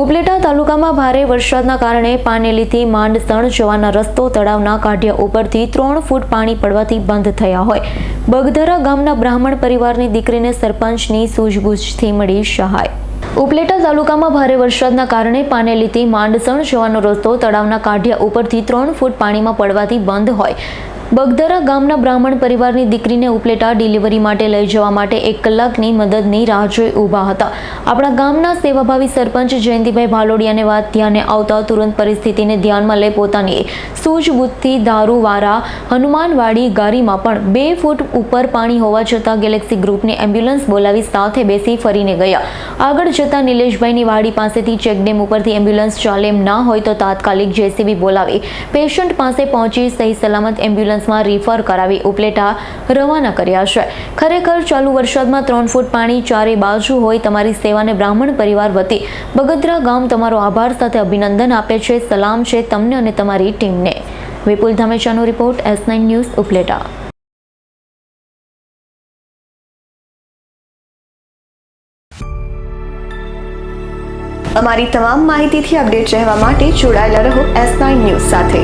ઉપલેટા તાલુકામાં ભારે વરસાદના કારણે પાનેલીથી માંડસણ જવાના રસ્તો તળાવના કાઢિયા ઉપરથી ત્રણ ફૂટ પાણી પડવાથી બંધ થયા હોય. બગધરા ગામના બ્રાહ્મણ પરિવારની દીકરીને સરપંચની સૂઝબૂછથી મળી સહાય. ઉપલેટા તાલુકામાં ભારે વરસાદના કારણે પાનેલીથી માંડસણ જવાનો રસ્તો તળાવના કાઢિયા ઉપરથી ત્રણ ફૂટ પાણીમાં પડવાથી બંધ હોય. બગધરા ગામના બ્રાહ્મણ પરિવારની દીકરીને ઉપલેટા ડિલિવરી માટે લઈ જવા માટે એક કલાકની મદદની રાહ જોઈ ઊભા હતા. આપણા ગામના સેવાભાવી સરપંચ જયંતિભાઈ ભાલોડિયાને વાત ધ્યાને આવતા તુરંત પરિસ્થિતિને ધ્યાનમાં લઈ પોતાની સૂઝબૂથથી દારૂવાળા હનુમાનવાડી ગાડીમાં પણ બે ફૂટ ઉપર પાણી હોવા છતાં ગેલેક્સી ગ્રુપની એમ્બ્યુલન્સ બોલાવી સાથે બેસી ફરીને ગયા. આગળ જતા નિલેશભાઈની વાડી પાસેથી ચેકડેમ ઉપરથી એમ્બ્યુલન્સ ચાલે એમ ના હોય તો તાત્કાલિક જેસીબી બોલાવી. પેશન્ટ પાસે પહોંચી સહી સલામત એમ્બ્યુલન્સમાં રિફર કરાવી ઉપલેટા રવાના કર્યા છે. ખરેખર ચાલુ વરસાદમાં ત્રણ ફૂટ પાણી ચારે બાજુ હોય તમારી સેવાને બ્રાહ્મણ પરિવાર વતી બગદરા ગામ તમારો આભાર સાથે અભિનંદન આપે છે. સલામ છે તમને અને તમારી ટીમને. Vipul ધામેચાનો report S nine news Upleta. અમારી તમામ માહિતીથી અપડેટ રહેવા માટે જોડાયેલા રહો એસ નાઇન ન્યૂઝ સાથે.